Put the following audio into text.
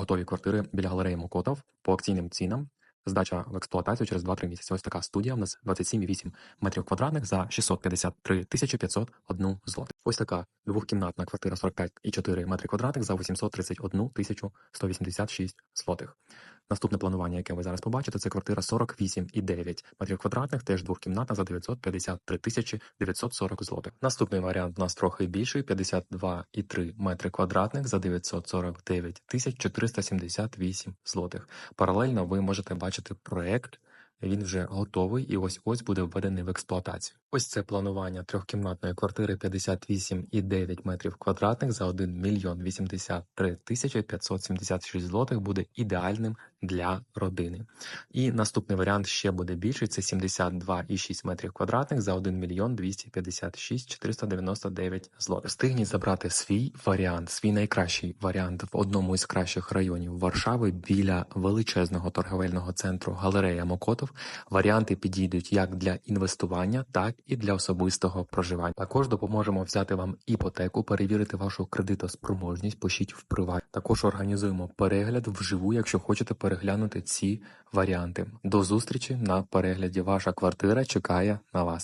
готові квартири біля галереї Мокотов по акційним цінам. Здача в експлуатацію через 2-3 місяці. Ось така студія. У нас 27,8 метрів квадратних за 653 тисячі 501 злотих. Ось така двохкімнатна квартира 45,4 метри квадратних за 831 тисячу 186 злотих. Наступне планування, яке ви зараз побачите, це квартира 48,9 метрів квадратних, теж двохкімнатна за 953 тисячі 940 злотих. Наступний варіант у нас трохи більший, 52,3 метри квадратних за 949 тисяч 478 злотих. Паралельно ви можете бачити проект. Він вже готовий і ось ось буде введений в експлуатацію. Ось це планування трьохкімнатної квартири 58,9 метрів квадратних за 1 мільйон 83 тисячі 576 злотих буде ідеальним для родини. І наступний варіант ще буде більший. Це 72,6 метрів квадратних за 1 мільйон 256 499 злотих. Встигніть забрати свій варіант, свій найкращий варіант в одному із кращих районів Варшави біля величезного торговельного центру Галерея Мокотов. Варіанти підійдуть як для інвестування, так і для особистого проживання. Також допоможемо взяти вам іпотеку, перевірити вашу кредитоспроможність, пишіть в приват. Також організуємо перегляд вживу, якщо хочете переглянути ці варіанти. До зустрічі на перегляді. Ваша квартира чекає на вас.